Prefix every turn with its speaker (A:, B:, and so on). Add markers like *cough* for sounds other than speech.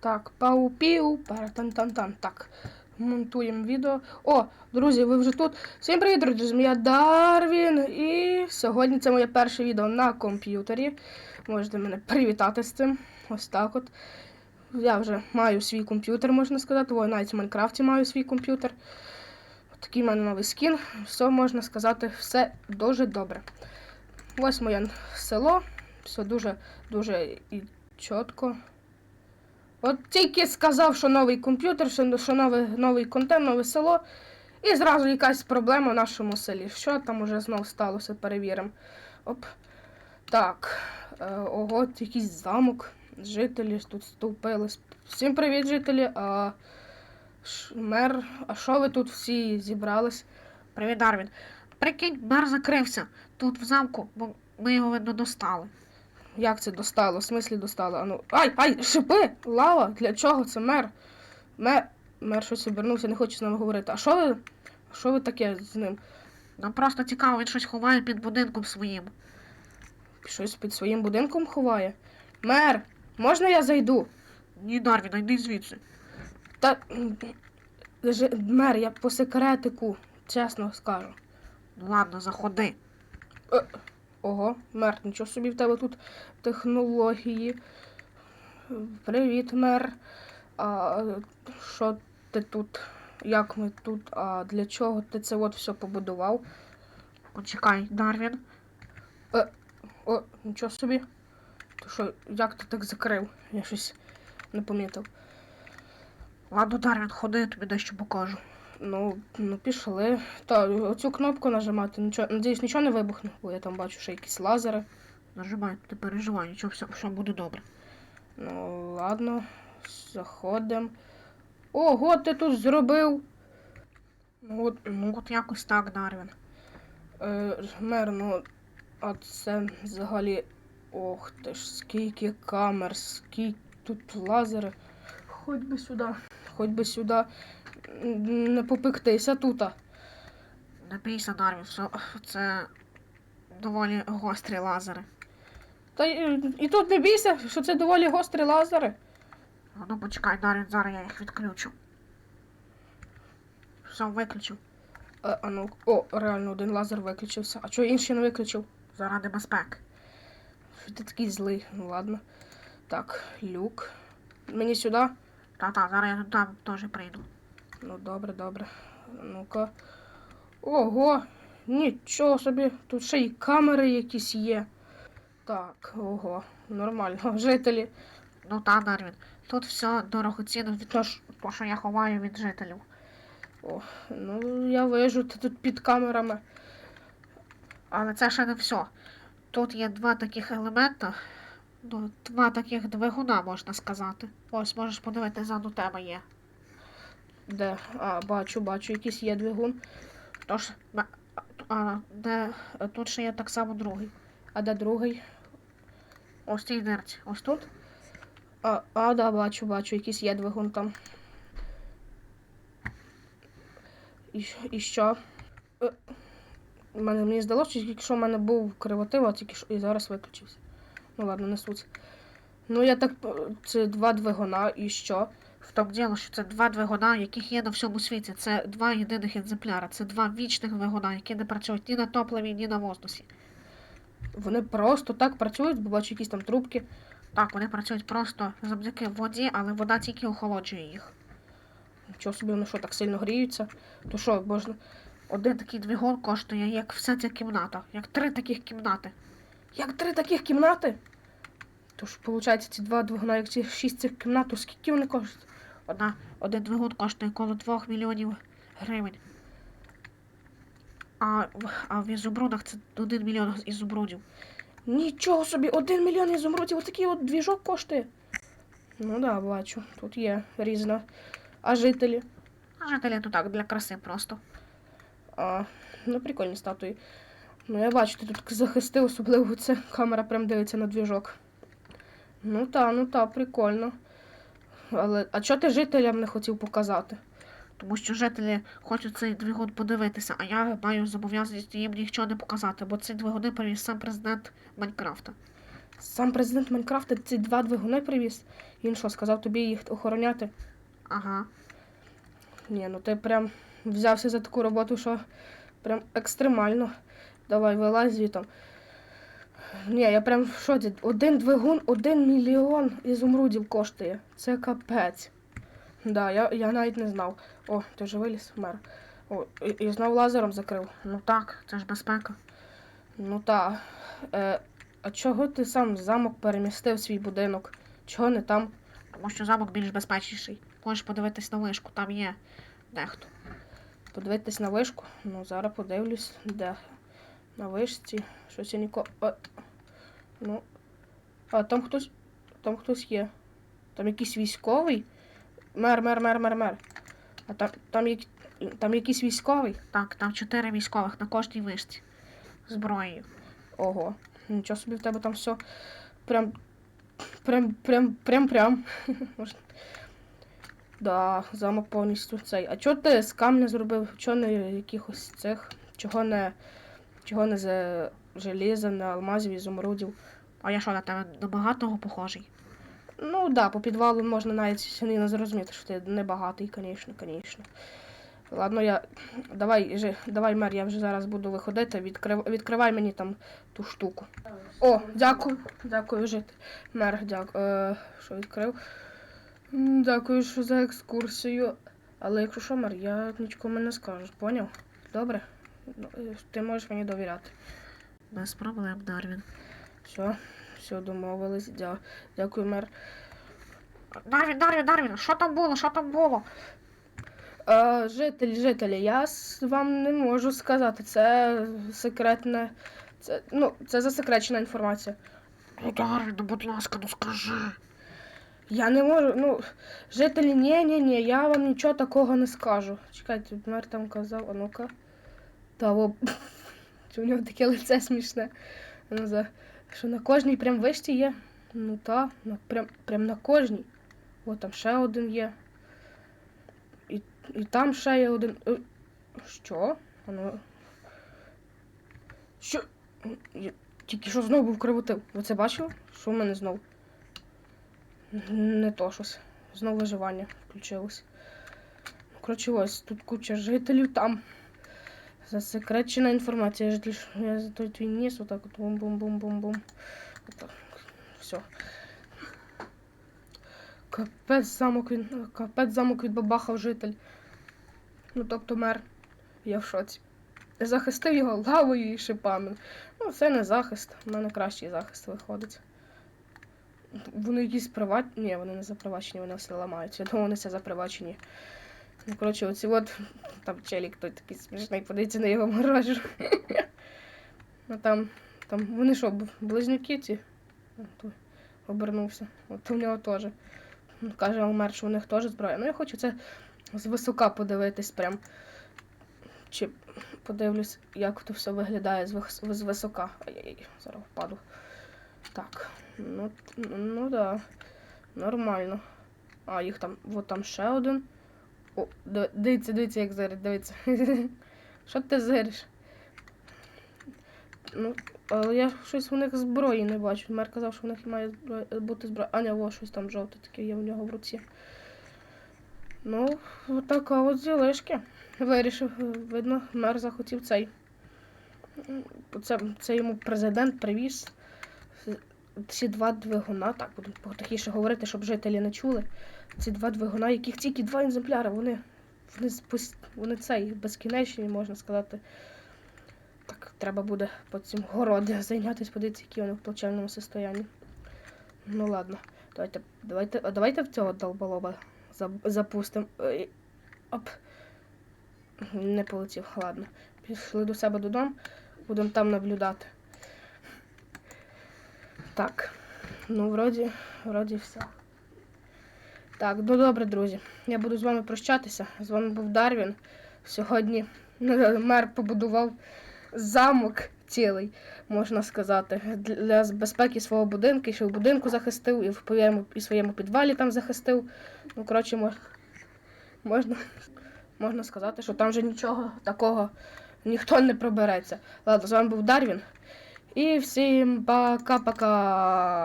A: Так, пау-піу, тан-тан-тан. Так, монтуємо відео. О, друзі, ви вже тут. Всім привіт, друзі! Я Дарвін. І сьогодні це моє перше відео на комп'ютері. Можете мене привітати з цим. Ось так от. Я вже маю свій комп'ютер, можна сказати. Ой, навіть в Майнкрафті маю свій комп'ютер. Такий в мене новий скін. Все можна сказати, все дуже добре. Ось моє село. Все дуже дуже і чітко. От тільки сказав, що новий комп'ютер, що, новий, новий контент, нове село, і зразу якась проблема в нашому селі. Що там уже знов сталося, перевіримо. Оп. Так. Е, ого, якийсь замок. Жителі тут стовпились. Всім привіт, жителі. А, ш, мер, а що ви тут всі зібрались?
B: Привіт, Дарвін. Прикинь, мер закрився тут в замку, бо ми його видно достали.
A: Як це достало? В смислі достало? Ану. Ай, ай, шипи! Лава! Для чого це мер? Мер. Мер щось обернувся, не хоче з нами говорити. А що ви? Що ви таке з ним?
B: Нам просто цікаво, він щось ховає під будинком своїм.
A: Щось під своїм будинком ховає? Мер, можна я зайду?
B: Ні, Дарвін, йди звідси.
A: Та. ж- Мер, я по секретику, чесно скажу.
B: Ну ладно, заходи.
A: Е, Ого, мер, нічого собі в тебе тут технології. Привіт, мер. А що ти тут? Як ми тут? А для чого ти це от все побудував?
B: Почекай, Дарвін.
A: О, нічого собі. То що, як ти так закрив? Я щось не помітив.
B: Ладно, Дарвін, ходи, я тобі дещо покажу.
A: Ну, ну пішли. Та оцю кнопку нажимати, нічого, надіюсь, нічого не вибухне, бо я там бачу ще якісь лазери.
B: Нажимай, ти переживай, нічого, все, все буде добре.
A: Ну, ладно, заходимо. Ого, ти тут зробив. Ну, от,
B: Ну, от якось так, Дарвін.
A: е, мер, ну, а це взагалі. Ох ти ж, скільки камер, скільки тут лазери. Хоч би сюди, хоч би сюди. Не попектися тут.
B: Не бійся, Дарвін, це доволі гострі лазери.
A: Та і тут не бійся, що це доволі гострі лазери.
B: Ну, почекай, Дарвін, зараз я їх відключу. Все, виключив.
A: А, а ну, о, реально один лазер виключився. А чого інший не виключив?
B: Заради безпеки.
A: Що ти такий злий? Ну ладно. Так, люк. Мені сюди.
B: Та-та, зараз я там теж прийду.
A: Ну добре, добре. Ну-ка. Ого! Нічого собі, тут ще й камери якісь є. Так, ого, нормально. *laughs* Жителі.
B: Ну та, Дарвін, тут все дорогоцінно від того, що- то, що я ховаю від жителів.
A: О, ну я вижу, ти тут під камерами.
B: Але це ще не все. Тут є два таких елемента, ну, два таких двигуна, можна сказати. Ось, можеш подивитися, ззаду тебе є.
A: Де? А, бачу, бачу, якийсь є двигун.
B: Тож, ме- а, де, тут ще є так само другий.
A: А де другий?
B: Ось цій дирці. Ось тут.
A: А, а, да, бачу, бачу, якийсь є двигун там. І, і що? Е, Мене, мені здалося, що тільки що в мене був кривотив, а тільки що і зараз виключився. Ну ладно, не суть. Ну я так. е, Це два двигуна, і що?
B: В тому діло, що це два двигуна, яких є на всьому світі. Це два єдиних екземпляри. Це два вічних двигуна, які не працюють ні на топливі, ні на воздусі.
A: Вони просто так працюють, бо бачу якісь там трубки.
B: Так, вони працюють просто завдяки воді, але вода тільки охолоджує їх.
A: Нічого собі вони що так сильно гріються. То що, можна.
B: Один такий двигун коштує, як вся ця кімната, як три таких кімнати.
A: Як три таких кімнати? Тож, виходить, ці два двигуна, як ці шість цих кімнат, то скільки вони коштують?
B: Одна, один двигун коштує коло 2 мільйонів гривень. А, а в ізумрудах це 1 мільйон ізумрудів.
A: Нічого собі, один мільйон ізумрудів, отакий от двіжок коштує. Ну да, бачу, тут є різна. А жителі?
B: А жителі то так, для краси просто.
A: А, ну прикольні статуї. Ну я бачу, ти тут захистив, особливо це камера прям дивиться на двіжок. Ну та, ну та, прикольно. Але, а чого ти жителям не хотів показати?
B: Тому що жителі хочуть цей двигун подивитися, а я маю зобов'язаність їм нічого не показати, бо ці двигуни привіз сам президент Майнкрафта.
A: Сам президент Майнкрафта ці два двигуни привіз. Він що, сказав тобі їх охороняти?
B: Ага.
A: Ні, ну ти прям взявся за таку роботу, що прям екстремально. Давай, вилазь звітом. Ні, я прям в шоці. Один двигун, один мільйон ізумрудів коштує. Це капець. Да, я, я навіть не знав. О, ти вже виліз, мер. О, і, і знов лазером закрив.
B: Ну так, це ж безпека.
A: Ну та. Е, а чого ти сам в замок перемістив свій будинок? Чого не там?
B: Тому що замок більш безпечніший. Можеш подивитись на вишку, там є дехто.
A: Подивитись на вишку. Ну, зараз подивлюсь, де. На вишці. Щось я нікого. А, ну. А там хтось. Там хтось є. Там якийсь військовий. Мер, мер, мер, мер, мер. А там, там, як, там якийсь військовий.
B: Так, там чотири військових на кожній вишці. Зброєю.
A: Ого. Нічого собі в тебе там все. Прям. Прям, прям, прям, прям. *laughs* Да, замок повністю цей. А чого ти з камня зробив? Чого не якихось цих? Чого не. Чого не з желіза, не алмазів, ізумрудів?
B: А я що на тебе до багатого похожий?
A: Ну да, по підвалу можна навіть не зрозуміти, що ти небагатий, звісно, звісно. Ладно, я. Давай, же, давай, мер, я вже зараз буду виходити. Відкрив... Відкривай мені там ту штуку. О, дякую. Дякую, жити. Мер, дякую. Е, що відкрив? Дякую що за екскурсію. Але якщо що, мер, я нічому не скажу, поняв? Добре? Ну, е, Ти можеш мені довіряти.
B: Без проблем, Дарвін.
A: Все, все, домовились. Дя... Дякую, мер.
B: Дарвін, Дарвін, Дарвін, що там було? Що там було?
A: Е, жителі, жителі, я с- вам не можу сказати. Це секретне. Це, ну, це засекречена інформація.
B: Ну, Дарвін, ну, будь ласка, ну скажи.
A: Я не можу. Ну, жителі, ні, ні, ні, я вам нічого такого не скажу. Чекайте, мер там казав, а ну-ка. Та о, *laughs* чи у нього таке лице смішне. Що на кожній прям вишці є. Ну та, на, прям, прям на кожній. О, там ще один є. І, і там ще є один. Е, Що? А ну. Що? Я тільки що знову був кривотив. Ви це бачили? Що в мене знову? Не то щось. Знову виживання включилось. Ну, коротше, ось тут куча жителів там. Засекречена інформація. Я за той твій ніс, отак от бум-бум-бум-бум-бум. Все. Капець замок від. Капець замок відбабахав житель. Ну, тобто мер. Я в шоці. Захистив його лавою і шипами. Ну, це не захист. У мене кращий захист виходить. Вони якісь приватні. Ні, вони не запривачені, вони все ламаються. Я думаю, вони все запривачені. Ну, коротше, оці от там челік той такий смішний, подивіться на його морожу. Ну там, там, вони що, близнюки ці? Той Обернувся. От у нього теж. Каже Алмер, що у них теж зброя. Ну я хочу це з висока подивитись прям. Чи подивлюсь, як то все виглядає з, з висока. Ай-яй, зараз впаду. Так. Ну, ну, ну да. Нормально. А, їх там, от там ще один. О, дивіться, дивіться, як зирить, дивіться. *laughs* Що ти зириш? Ну, але я щось у них зброї не бачу. Мер казав, що в них має бути зброя. А, ні, о, щось там жовте таке є у нього в руці. Ну, така от зілишки. Вирішив, видно, мер захотів цей. Це, це йому президент привіз ці два двигуна, так буду потихіше говорити, щоб жителі не чули. Ці два двигуна, яких тільки два екземпляри, вони, вони, вони цей безкінечні, можна сказати. Так, треба буде по цим городі зайнятися, подивитися, які вони в плачевному состоянні. Ну ладно, давайте, давайте, давайте в цього долболоба запустимо. Оп. Не полетів, ладно. Пішли до себе додому, будемо там наблюдати. Так. Ну, вроді, вроді все. Так, ну добре, друзі. Я буду з вами прощатися. З вами був Дарвін. Сьогодні мер побудував замок цілий, можна сказати, для безпеки свого будинку, що в будинку захистив, і в своєму, і в своєму підвалі там захистив. Ну, коротше, мож, можна, можна сказати, що там вже нічого такого ніхто не пробереться. Ладно, з вами був Дарвін. І всім пока-пока.